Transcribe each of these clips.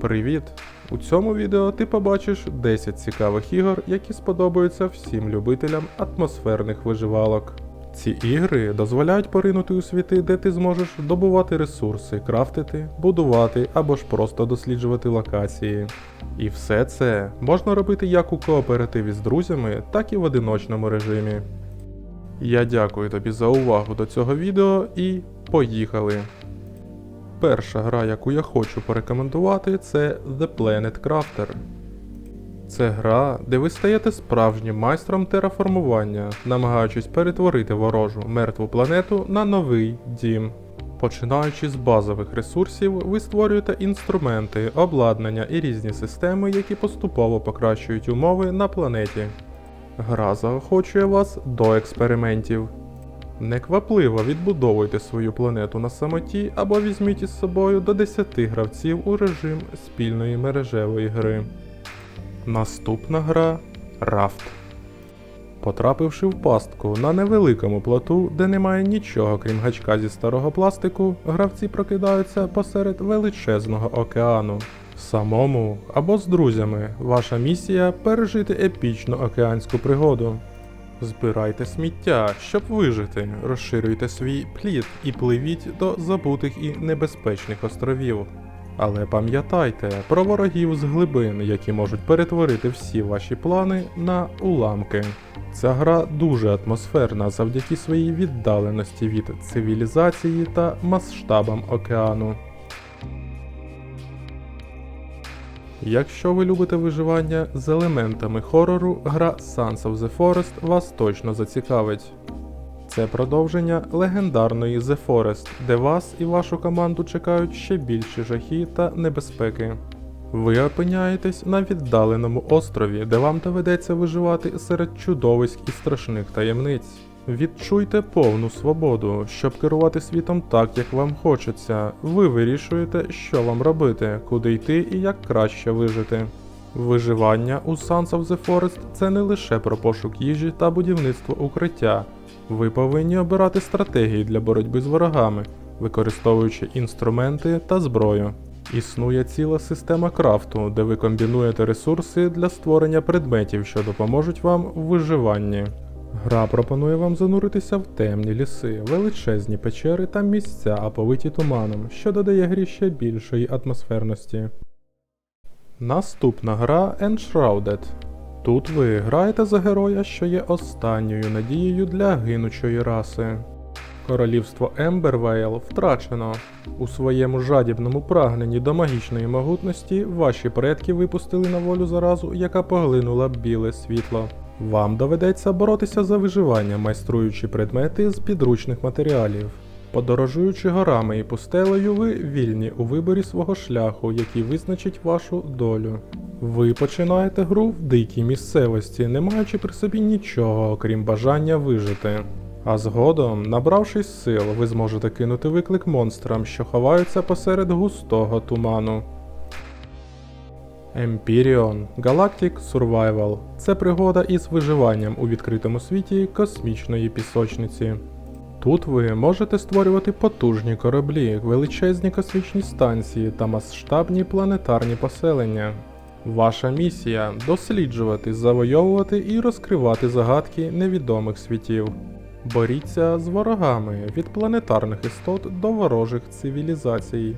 Привіт! У цьому відео ти побачиш 10 цікавих ігор, які сподобаються всім любителям атмосферних виживалок. Ці ігри дозволяють поринути у світи, де ти зможеш добувати ресурси, крафтити, будувати або ж просто досліджувати локації. І все це можна робити як у кооперативі з друзями, так і в одиночному режимі. Я дякую тобі за увагу до цього відео і поїхали! Перша гра, яку я хочу порекомендувати, це The Planet Crafter. Це гра, де ви стаєте справжнім майстром тераформування, намагаючись перетворити ворожу мертву планету на новий дім. Починаючи з базових ресурсів, ви створюєте інструменти, обладнання і різні системи, які поступово покращують умови на планеті. Гра заохочує вас до експериментів. Неквапливо відбудовуйте свою планету на самоті або візьміть із собою до 10 гравців у режим спільної мережевої гри. Наступна гра Рафт. Потрапивши в пастку на невеликому плоту, де немає нічого крім гачка зі старого пластику, гравці прокидаються посеред величезного океану. Самому або з друзями ваша місія пережити епічну океанську пригоду. Збирайте сміття, щоб вижити, розширюйте свій плід і пливіть до забутих і небезпечних островів. Але пам'ятайте про ворогів з глибин, які можуть перетворити всі ваші плани на уламки. Ця гра дуже атмосферна завдяки своїй віддаленості від цивілізації та масштабам океану. Якщо ви любите виживання з елементами хорору, гра Sons of the Forest вас точно зацікавить. Це продовження легендарної The Forest, де вас і вашу команду чекають ще більші жахи та небезпеки. Ви опиняєтесь на віддаленому острові, де вам доведеться виживати серед чудовиськ і страшних таємниць. Відчуйте повну свободу, щоб керувати світом так, як вам хочеться. Ви вирішуєте, що вам робити, куди йти і як краще вижити. Виживання у Sons of the Forest це не лише про пошук їжі та будівництво укриття. Ви повинні обирати стратегії для боротьби з ворогами, використовуючи інструменти та зброю. Існує ціла система крафту, де ви комбінуєте ресурси для створення предметів, що допоможуть вам в виживанні. Гра пропонує вам зануритися в темні ліси, величезні печери та місця, оповиті туманом, що додає грі ще більшої атмосферності. Наступна гра Enshrouded. Тут ви граєте за героя, що є останньою надією для гинучої раси. Королівство Ембервейл втрачено. У своєму жадібному прагненні до магічної могутності ваші предки випустили на волю заразу, яка поглинула біле світло. Вам доведеться боротися за виживання, майструючи предмети з підручних матеріалів. Подорожуючи горами і пустелею, ви вільні у виборі свого шляху, який визначить вашу долю. Ви починаєте гру в дикій місцевості, не маючи при собі нічого, окрім бажання вижити. А згодом, набравшись сил, ви зможете кинути виклик монстрам, що ховаються посеред густого туману. Empyrean Galactic Survival це пригода із виживанням у відкритому світі космічної пісочниці. Тут ви можете створювати потужні кораблі, величезні космічні станції та масштабні планетарні поселення. Ваша місія досліджувати, завойовувати і розкривати загадки невідомих світів. Боріться з ворогами від планетарних істот до ворожих цивілізацій.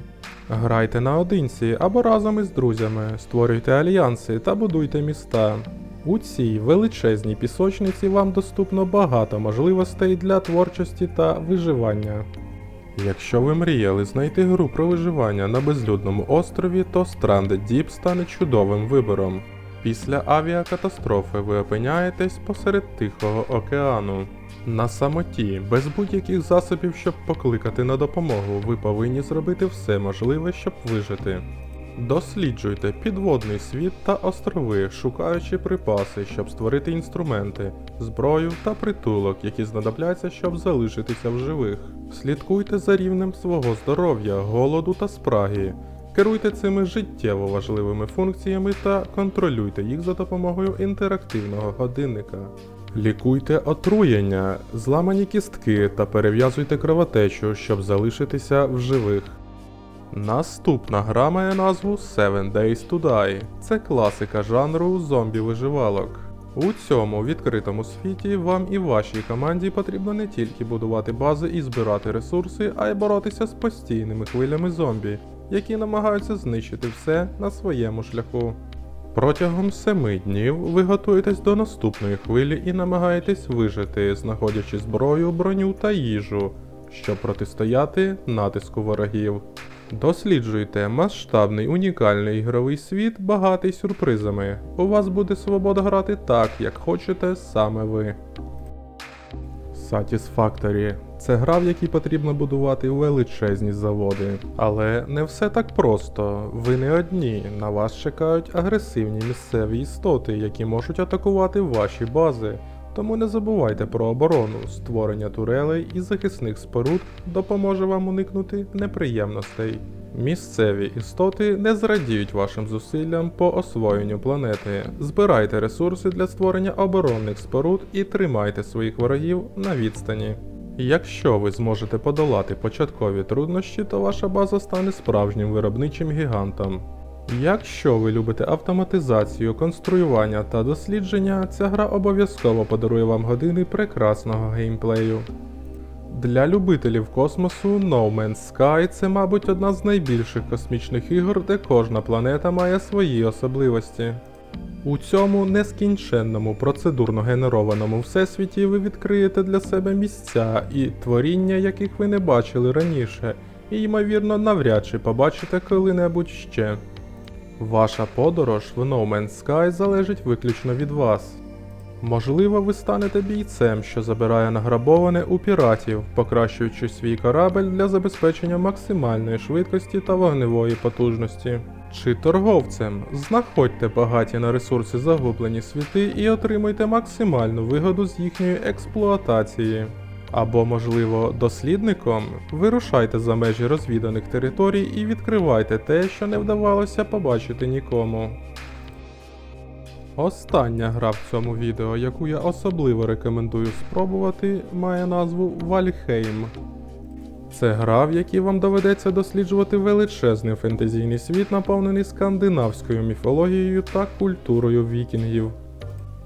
Грайте наодинці або разом із друзями, створюйте альянси та будуйте міста. У цій величезній пісочниці вам доступно багато можливостей для творчості та виживання. Якщо ви мріяли знайти гру про виживання на безлюдному острові, то Stranded Deep стане чудовим вибором. Після авіакатастрофи ви опиняєтесь посеред Тихого океану. На самоті, без будь-яких засобів, щоб покликати на допомогу, ви повинні зробити все можливе, щоб вижити. Досліджуйте підводний світ та острови, шукаючи припаси, щоб створити інструменти, зброю та притулок, які знадобляться, щоб залишитися в живих. Слідкуйте за рівнем свого здоров'я, голоду та спраги. Керуйте цими життєво важливими функціями та контролюйте їх за допомогою інтерактивного годинника. Лікуйте отруєння, зламані кістки та перев'язуйте кровотечу, щоб залишитися в живих. Наступна гра має назву Seven Days to Die. Це класика жанру зомбі-виживалок. У цьому відкритому світі вам і вашій команді потрібно не тільки будувати бази і збирати ресурси, а й боротися з постійними хвилями зомбі, які намагаються знищити все на своєму шляху. Протягом семи днів ви готуєтесь до наступної хвилі і намагаєтесь вижити, знаходячи зброю, броню та їжу, щоб протистояти натиску ворогів. Досліджуйте масштабний унікальний ігровий світ, багатий сюрпризами. У вас буде свобода грати так, як хочете саме ви. Satisfactory – це гра, в якій потрібно будувати величезні заводи. Але не все так просто. Ви не одні. На вас чекають агресивні місцеві істоти, які можуть атакувати ваші бази. Тому не забувайте про оборону. Створення турелей і захисних споруд допоможе вам уникнути неприємностей. Місцеві істоти не зрадіють вашим зусиллям по освоєнню планети. Збирайте ресурси для створення оборонних споруд і тримайте своїх ворогів на відстані. Якщо ви зможете подолати початкові труднощі, то ваша база стане справжнім виробничим гігантом. Якщо ви любите автоматизацію, конструювання та дослідження, ця гра обов'язково подарує вам години прекрасного геймплею. Для любителів космосу No Man's Sky це, мабуть, одна з найбільших космічних ігор, де кожна планета має свої особливості. У цьому нескінченному процедурно генерованому всесвіті ви відкриєте для себе місця і творіння, яких ви не бачили раніше, і ймовірно навряд чи побачите коли-небудь ще. Ваша подорож в No Man's Sky залежить виключно від вас. Можливо, ви станете бійцем, що забирає награбоване у піратів, покращуючи свій корабель для забезпечення максимальної швидкості та вогневої потужності. Чи торговцем знаходьте багаті на ресурси загублені світи і отримуйте максимальну вигоду з їхньої експлуатації. Або, можливо, дослідником вирушайте за межі розвіданих територій і відкривайте те, що не вдавалося побачити нікому. Остання гра в цьому відео, яку я особливо рекомендую спробувати, має назву Вальхейм. Це гра, в якій вам доведеться досліджувати величезний фентезійний світ, наповнений скандинавською міфологією та культурою вікінгів.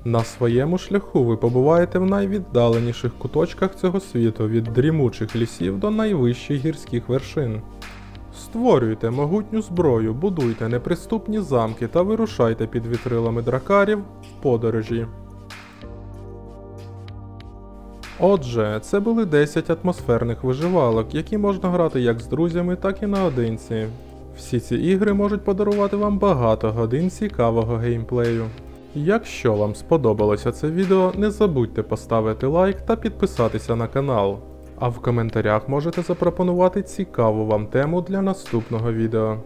На своєму шляху ви побуваєте в найвіддаленіших куточках цього світу від дрімучих лісів до найвищих гірських вершин. Створюйте могутню зброю, будуйте неприступні замки та вирушайте під вітрилами дракарів в подорожі. Отже, це були 10 атмосферних виживалок, які можна грати як з друзями, так і наодинці. Всі ці ігри можуть подарувати вам багато годин цікавого геймплею. Якщо вам сподобалося це відео, не забудьте поставити лайк та підписатися на канал. А в коментарях можете запропонувати цікаву вам тему для наступного відео.